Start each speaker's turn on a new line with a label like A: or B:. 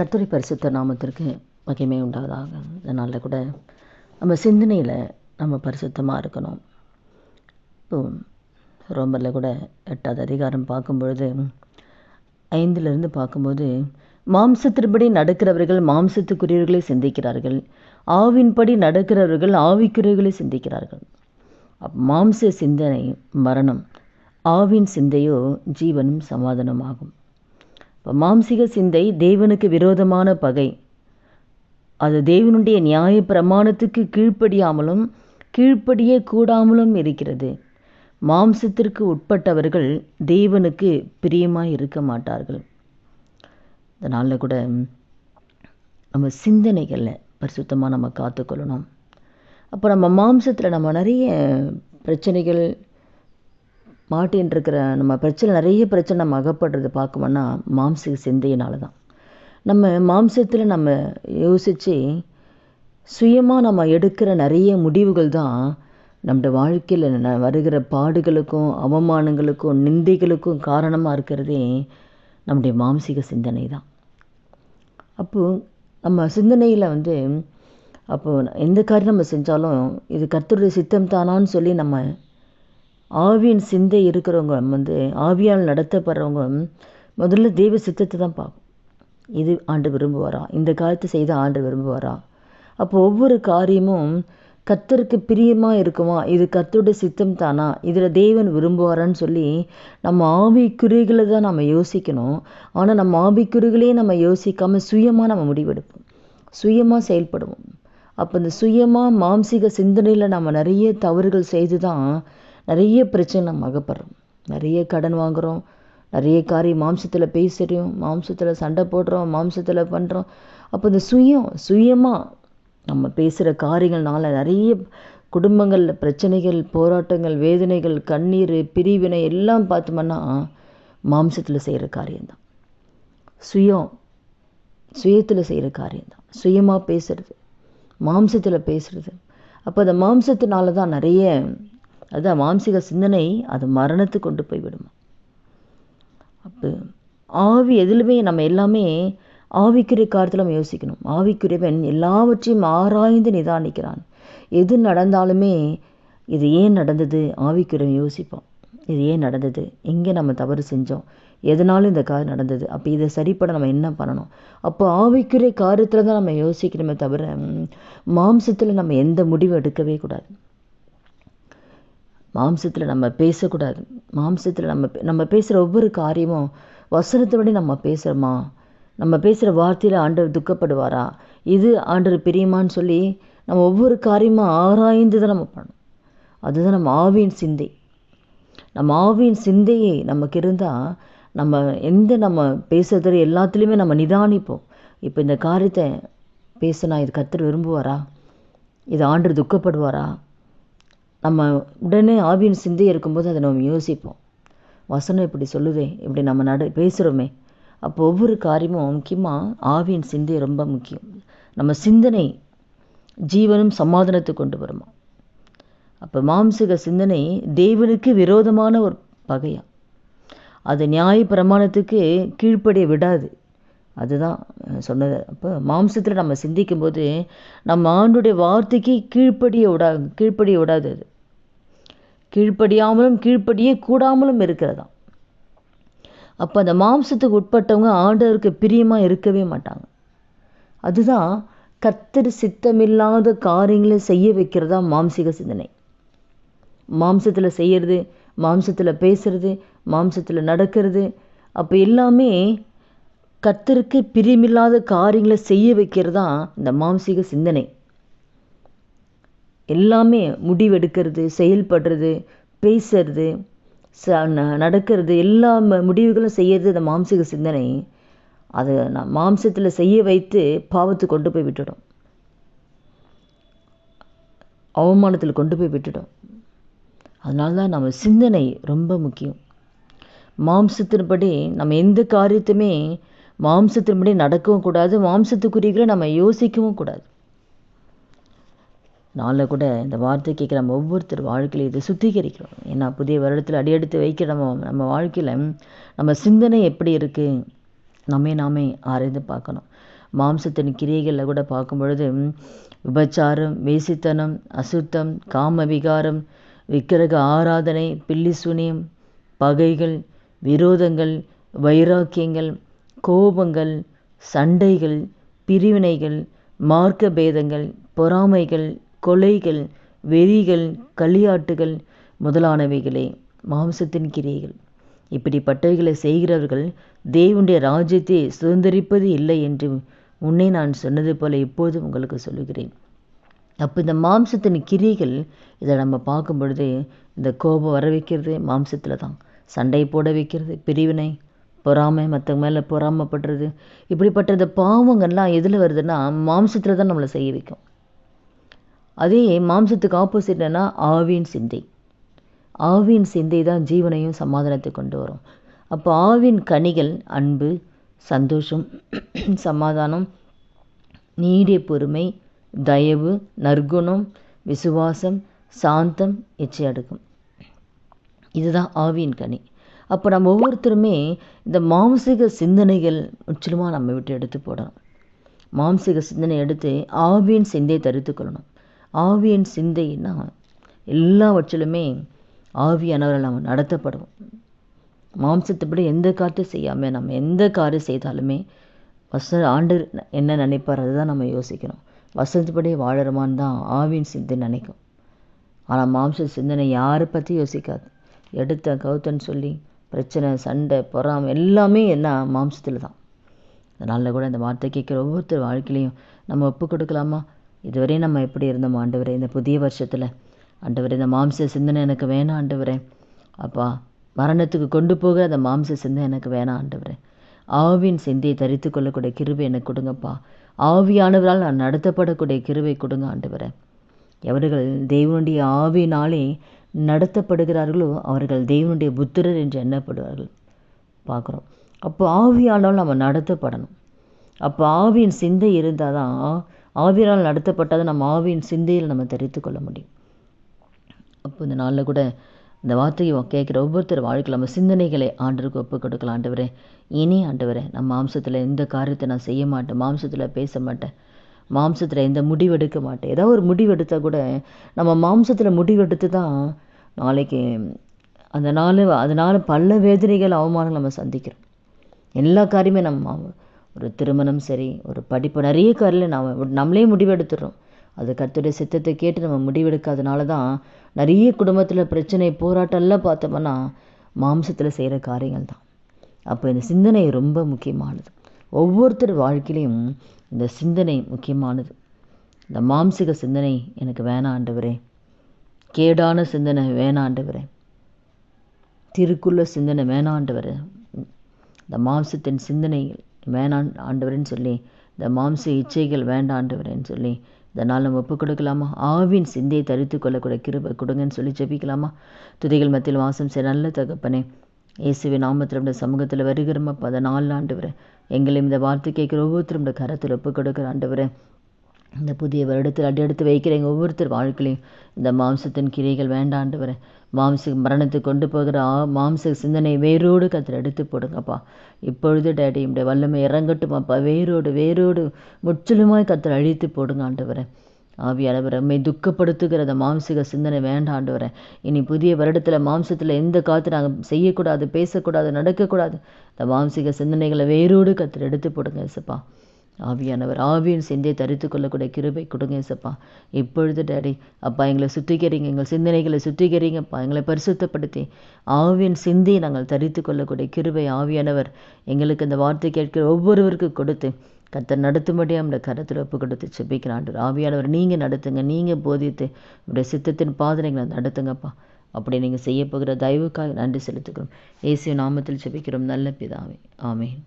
A: கர்த்தரை பரிசுத்த நாமத்திற்கு மகிமை உண்டாவதாக. அதனால் கூட நம்ம சிந்தனையில் நம்ம பரிசுத்தமாக இருக்கணும். இப்போ ரோமரில் கூட எட்டாவது அதிகாரம் பார்க்கும்பொழுது ஐந்திலிருந்து பார்க்கும்போது மாம்சத்தின்படி நடக்கிறவர்கள் மாம்சத்துக்குரியவர்களை சிந்திக்கிறார்கள். ஆவின்படி நடக்கிறவர்கள் ஆவிக்குரியவர்களை சிந்திக்கிறார்கள். மாம்ச சிந்தனை மரணம் ஆவின் சிந்தையோ ஜீவனும் சமாதானமாகும். இப்போ மாம்சிக சிந்தை தேவனுக்கு விரோதமான பகை. அது தேவனுடைய நியாய பிரமாணத்துக்கு கீழ்ப்படியாமலும் கீழ்ப்படியே கூடாமலும் இருக்கிறது. மாம்சத்திற்கு உட்பட்டவர்கள் தேவனுக்கு பிரியமாக இருக்க மாட்டார்கள். அதனால் கூட நம்ம சிந்தனைகளில் பரிசுத்தமாக நம்ம காத்துக்கொள்ளணும். அப்போ நம்ம மாம்சத்தில் நம்ம நிறைய பிரச்சனைகள் மாட்டின்னு இருக்கிற நம்ம பிரச்சனை நிறைய பிரச்சனை நம்ம அகப்படுறது பார்க்கணும்னா மாம்சிக சிந்தையினால தான் நம்ம மாம்சத்தில் நம்ம யோசித்து சுயமாக நம்ம எடுக்கிற நிறைய முடிவுகள் தான் நம்முடைய வாழ்க்கையில் வருகிற பாடுகளுக்கும் அவமானங்களுக்கும் நிந்தைகளுக்கும் காரணமாக இருக்கிறதே நம்முடைய மாம்சிக சிந்தனை தான் அப்போது நம்ம சிந்தனையில் வந்து அப்போது எந்த காரியம் நம்ம செஞ்சாலும் இது கர்த்தருடைய சித்தம் தானான்னு சொல்லி நம்ம ஆவியின் சிந்தை இருக்கிறவங்க வந்து ஆவியால் நடத்தப்படுறவங்க முதல்ல தெய்வ சித்தத்தை தான் பார்க்கும். இது ஆண்டு விரும்புவாரா? இந்த காலத்தை செய்த ஆண்டு விரும்புவாரா? அப்போ ஒவ்வொரு காரியமும் கத்தருக்கு பிரியமாக இருக்குமா? இது கத்தருடைய சித்தம் தானா? இதில் தேவன் விரும்புவாரான்னு சொல்லி நம்ம ஆவிக்குறிகளை தான் நம்ம யோசிக்கணும். ஆனால் நம்ம ஆவிக்குறிகளையே நம்ம யோசிக்காமல் சுயமாக நம்ம முடிவெடுப்போம். சுயமாக செயல்படுவோம். அப்போ இந்த சுயமாக மாம்சிக சிந்தனையில் நம்ம நிறைய தவறுகள் செய்து தான் நிறைய பிரச்சனை நம்ம அகப்படுறோம். நிறைய கடன் வாங்குகிறோம் நிறைய காரியம் மாம்சத்தில் பேசுகிறோம் மாம்சத்தில் சண்டை போடுறோம். மாம்சத்தில் பண்ணுறோம் அப்போ இந்த சுயம் சுயமாக நம்ம பேசுகிற காரியங்கள்னால நிறைய குடும்பங்களில் பிரச்சனைகள் போராட்டங்கள் வேதனைகள் கண்ணீர் பிரிவினை எல்லாம் பார்த்தோம்னா மாம்சத்தில் செய்கிற காரியம்தான். சுயம் சுயத்தில் செய்கிற காரியம்தான். சுயமாக பேசுகிறது மாம்சத்தில் பேசுகிறது அப்போ அந்த மாம்சத்தினால தான் நிறைய அதுதான் மாம்சிக சிந்தனை அது மரணத்துக்கு கொண்டு போய்விடுமா அப்போ ஆவி எதிலுமே நம்ம எல்லாமே ஆவிக்குரிய காரத்தில் நம்ம யோசிக்கணும். ஆவிக்குரியவன் எல்லாவற்றையும் ஆராய்ந்து நிதானிக்கிறான். எது நடந்தாலுமே இது ஏன் நடந்தது? ஆவிக்குரியவன் யோசிப்போம். இது ஏன் நடந்தது? எங்கே நம்ம தவறு செஞ்சோம்? எதனாலும் இந்த காரியம் நடந்தது? அப்போ இதை சரிப்பட நம்ம என்ன பண்ணணும்? அப்போ ஆவிக்குரிய காரியத்தில் தான் நம்ம யோசிக்கணுமே தவிர மாம்சத்தில் நம்ம எந்த முடிவும் எடுக்கவே கூடாது. மாம்சத்தில் நம்ம பேசக்கூடாது. மாம்சத்தில் நம்ம நம்ம பேசுகிற ஒவ்வொரு காரியமும் வசனத்தோடய நம்ம பேசுகிறோமா நம்ம பேசுகிற வார்த்தையில் ஆண்டவர் துக்கப்படுவாரா? இது ஆண்டவர் பிரியுமான்னு சொல்லி நம்ம ஒவ்வொரு காரியமும் ஆராய்ந்து தான் நம்ம பண்ணணும். அதுதான் நம்ம ஆவியின் சிந்தை. நம்ம ஆவியின் சிந்தையை நமக்கு இருந்தால் நம்ம எந்த நம்ம பேசுறது எல்லாத்துலேயுமே நம்ம நிதானிப்போம். இப்போ இந்த காரியத்தை பேசினா இது கத்தர் விரும்புவாரா? இது ஆண்டு துக்கப்படுவாரா? நம்ம உடனே ஆவியின் சிந்தை இருக்கும்போது அதை நம்ம யோசிப்போம். வசனம் இப்படி சொல்லுதே இப்படி நம்ம நட பேசுகிறோமே அப்போ ஒவ்வொரு காரியமும் முக்கியமாக ஆவியின் சிந்தை ரொம்ப முக்கியம். நம்ம சிந்தனை ஜீவனும் சமாதானத்தை கொண்டு வருமா? அப்போ மாம்சிக சிந்தனை தேவனுக்கு விரோதமான ஒரு பகையா? அது நியாய பிரமாணத்துக்கு கீழ்ப்படிய விடாது. அதுதான் சொன்னது. அப்போ மாம்சத்தில் நம்ம சிந்திக்கும்போது நம்ம ஆண்டுடைய வார்த்தைக்கு கீழ்ப்படிய விடா கீழ்ப்படிய விடாது அது கீழ்ப்படியாமலும் கீழ்ப்படியே கூடாமலும் இருக்கிறதா அப்போ அந்த மாம்சத்துக்கு உட்பட்டவங்க ஆண்டவருக்கு பிரியமாக இருக்கவே மாட்டாங்க. அதுதான் கத்தர் சித்தமில்லாத காரியங்களை செய்ய வைக்கிறதா மாம்சிக சிந்தனை. மாம்சத்தில் செய்கிறது மாம்சத்தில் பேசுறது மாம்சத்தில் நடக்கிறது அப்போ எல்லாமே கத்தருக்கு பிரியமில்லாத காரியங்களை செய்ய வைக்கிறது தான் இந்த மாம்சீக சிந்தனை. எல்லாமே முடிவெடுக்கிறது செயல்படுறது பேசுறது ச நடக்கிறது எல்லா முடிவுகளும் செய்யறது அந்த மாம்சீக சிந்தனை. அதை நான் மாம்சத்தில் செய்ய வைத்து பாவத்தை கொண்டு போய் விட்டுடும். அவமானத்தில் கொண்டு போய் விட்டுடும். அதனால தான் நம்ம சிந்தனை ரொம்ப முக்கியம். மாம்சத்தின்படி நம்ம எந்த காரியத்தையுமே மாம்சத்தின்படி நடக்கவும் கூடாது மாம்சத்துக்குரியகளை நம்ம யோசிக்கவும் கூடாது. நாளில் கூட இந்த வார்த்தை கேட்குற நம்ம ஒவ்வொருத்தர் வாழ்க்கையில் இதை சுத்திகரிக்கிறோம். ஏன்னா புதிய வருடத்தில் அடியெடுத்து வைக்கிற நம்ம நம்ம வாழ்க்கையில் நம்ம சிந்தனை எப்படி இருக்குது நம்மை நாமே ஆராய்ந்து பார்க்கணும். மாம்சத்தின் கிரியைகளில் கூட பார்க்கும் பொழுது விபச்சாரம் வேசித்தனம் அசுத்தம் காம விகாரம் விக்கிரக ஆராதனை பில்லி சுனியம் பகைகள் விரோதங்கள் வைராக்கியங்கள் கோபங்கள் சண்டைகள் பிரிவினைகள் மார்க்க பேதங்கள் பொறாமைகள் கொலைகள் வெறிகள் களியாட்டுகள் முதலானவைகளே மாம்சத்தின் கிரியைகள். இப்படிப்பட்டவைகளை செய்கிறவர்கள் தேவனுடைய ராஜ்யத்தை சுதந்திரிப்பது இல்லை என்று முன்னே நான் சொன்னது போல இப்போது உங்களுக்கு சொல்லுகிறேன். அப்போ இந்த மாம்சத்தின் கிரிகள் இதை நம்ம பார்க்கும் பொழுது இந்த கோபம் வர வைக்கிறது மாம்சத்தில் தான். சண்டை போட வைக்கிறது பிரிவினை பொறாமை மற்றவங்க மேலே பொறாமப்படுறது. இப்படிப்பட்ட இந்த பாவங்கள்லாம் எதில் வருதுன்னா மாம்சத்தில் தான் நம்மளை செய்ய வைக்கும். அதே மாம்சத்துக்கு ஆப்போசிட் என்னன்னா ஆவியின் சிந்தை. ஆவியின் சிந்தை தான் ஜீவனையும் சமாதானத்தை கொண்டு வரும். அப்போ ஆவின் கனிகள் அன்பு சந்தோஷம் சமாதானம் நீடிய பொறுமை தயவு நற்குணம் விசுவாசம் சாந்தம் எச்சை அடுக்கும். இதுதான் ஆவியின் கனி. அப்போ நம்ம ஒவ்வொருத்தருமே இந்த மாம்சிக சிந்தனைகள் முற்றிலுமாக நம்ம விட்டு எடுத்து போடணும். மாம்சிக சிந்தனை எடுத்து ஆவியின் சிந்தையை தரித்து கொள்ளணும். ஆவியின் சிந்தைன்னா எல்லாவற்றிலுமே ஆவியானவர்கள் நம்ம நடத்தப்படுவோம். மாம்சத்தைப்படி எந்த காரியம் செய்யாமல் நம்ம எந்த காரியம் செய்தாலுமே வச ஆண்டு என்ன நினைப்பார் அதுதான் நம்ம யோசிக்கணும். வசனத்துப்படி வாழறமான்னு தான் ஆவியின் சிந்தை நினைக்கும். ஆனால் மாம்ச சிந்தனை யாரை பற்றி யோசிக்காது. எடுத்த கவுத்தன்னு சொல்லி பிரச்சனை சண்டை பொறாமை எல்லாமே என்ன மாம்சத்தில் தான் அதனால் கூட இந்த வார்த்தை கேட்குற ஒவ்வொருத்தர் வாழ்க்கையிலையும் நம்ம ஒப்பு கொடுக்கலாமா? இதுவரை நம்ம எப்படி இருந்தோம் ஆண்டவரே? இந்த புதிய வருஷத்தில். ஆண்டவரே இந்த மாம்ச சிந்தனை எனக்கு வேணாம் ஆண்டவரே. அப்பா மரணத்துக்கு கொண்டு போக அந்த மாம்ச சிந்தனை எனக்கு வேணாம் ஆண்டவரே. ஆவியின் சிந்தையை தரித்து கொள்ளக்கூடிய கிருவை எனக்கு கொடுங்கப்பா. ஆவியானவரால் நான் நடத்தப்படக்கூடிய கிருவை கொடுங்க ஆண்டவரே. எவர்கள் தேவனுடைய ஆவியினாலே நடத்தப்படுகிறார்களோ அவர்கள் தேவனுடைய புத்திரர் என்று எண்ணப்படுவார்கள். பார்க்குறோம். அப்போ ஆவியானால் நம்ம நடத்தப்படணும். அப்போ ஆவியின் சிந்தை இருந்தால் தான் ஆவியரால் நடத்தப்பட்டதை நம்ம ஆவியின் சிந்தையில் நம்ம தெரிவித்து கொள்ள முடியும். அப்போ இந்த நாளில் கூட இந்த வார்த்தையை கேட்குற ஒவ்வொருத்தர் வாழ்க்கையில் நம்ம சிந்தனைகளை ஆண்டருக்கு ஒப்பு கொடுக்கலாம் ஆண்டவரே இனி ஆண்டவரே நம்ம மாம்சத்தில் எந்த காரியத்தை நான் செய்ய மாட்டேன் மாம்சத்தில் பேச மாட்டேன் மாம்சத்தில் எந்த முடிவெடுக்க மாட்டேன். ஏதாவது ஒரு முடிவெடுத்தால் கூட நம்ம மாம்சத்தில் முடிவெடுத்து தான் நாளைக்கு அந்த நாள் அதனால் பல வேதனைகள் அவமானங்கள் நம்ம சந்திக்கிறோம். எல்லா காரியமே நம்ம ஒரு திருமணம் சரி ஒரு படிப்பு நிறைய காரில் நாம் நம்மளே முடிவெடுத்துடுறோம். அது கத்துடைய சித்தத்தை கேட்டு நம்ம முடிவெடுக்காதனால தான் நிறைய குடும்பத்தில் பிரச்சனை போராட்டம்லாம் பார்த்தோம்னா மாம்சத்தில் செய்கிற காரியங்கள் தான் அப்போ இந்த சிந்தனை ரொம்ப முக்கியமானது. ஒவ்வொருத்தர் வாழ்க்கையிலையும் இந்த சிந்தனை முக்கியமானது. இந்த மாம்சிக சிந்தனை எனக்கு வேணாண்டவரே கேடான சிந்தனை வேணாண்டவரே திருக்குள்ள சிந்தனை வேணாண்டவர் இந்த மாம்சத்தின் சிந்தனைகள் வேணாம் ஆண்டவரேன்னு சொல்லி இந்த மாம்ச இச்சைகள் வேண்டாம் ஆண்டவரேன்னு சொல்லி இதனால் நம்ம ஒப்பு கொடுக்கலாமா? ஆவின் சிந்தையை தரித்து கொள்ளக்கூடிய கிருபை கொடுங்கன்னு சொல்லி ஜெபிக்கலாமா? துதிகள் மத்தியில் வாசம் செய்ய நல்ல தகப்பனே இயேசுவி நாமத்தில் சமூகத்தில் வருகிறோமா பதினாலு ஆண்டு வரை எங்களையும் இந்த வார்த்தை கேட்குற ஒவ்வொருத்தரும் கரத்தில் ஒப்பு கொடுக்குற ஆண்டு வரை இந்த புதிய வருடத்தில் அடி எடுத்து வைக்கிற எங்கள் ஒவ்வொருத்தர் வாழ்க்கையிலையும் இந்த மாம்சத்தின் கிரைகள் வேண்டாண்டு வர. மாம்ச மரணத்துக்கு கொண்டு போகிற ஆ மாம்ச சிந்தனை வேரோடு கத்தில் எடுத்து போடுங்கப்பா. இப்பொழுது டேடி இப்படி வல்லமை இறங்கட்டுமாப்பா வேரோடு வேரோடு முற்றிலுமாய் கத்தில் அழித்து போடுங்க வரேன் ஆவியானவர் நம்மை துக்கப்படுத்துகிற அந்த மாம்சிக சிந்தனை வேண்டாண்டு வரேன் இனி புதிய வருடத்தில் மாம்சத்தில் எந்த காற்று நாங்கள் செய்யக்கூடாது பேசக்கூடாது நடக்கக்கூடாது இந்த மாம்சிக சிந்தனைகளை வேரோடு கத்தில் எடுத்து போடுங்க இசப்பா ஆவியானவர். ஆவியின் சிந்தையை தரித்து கொள்ளக்கூடிய கிருபை கொடுங்க சப்பா இப்பொழுது டேடி அப்பா எங்களை சுத்திகரிங்க. எங்கள் சிந்தனைகளை சுத்திகரிங்கப்பா எங்களை பரிசுத்தப்படுத்தி. ஆவியின் சிந்தையை நாங்கள் தரித்து கொள்ளக்கூடிய கிருபை ஆவியானவர் எங்களுக்கு இந்த வார்த்தை கேட்கிற ஒவ்வொருவருக்கும் கொடுத்து கத்தர் நடத்தும்படியே நம்முடைய கரத்தில் ஒப்பு கொடுத்து செபிக்கிறான் ஆவியானவர் நீங்கள் நடத்துங்க. நீங்கள் போதித்து உடைய சித்தத்தின் பாதனைகளை நடத்துங்கப்பா. அப்படி நீங்கள் செய்ய போகிற தயவுக்காக நன்றி செலுத்துக்கிறோம் ஏசிய நாமத்தில் செபிக்கிறோம் நல்ல பிதாவே. ஆமேன்.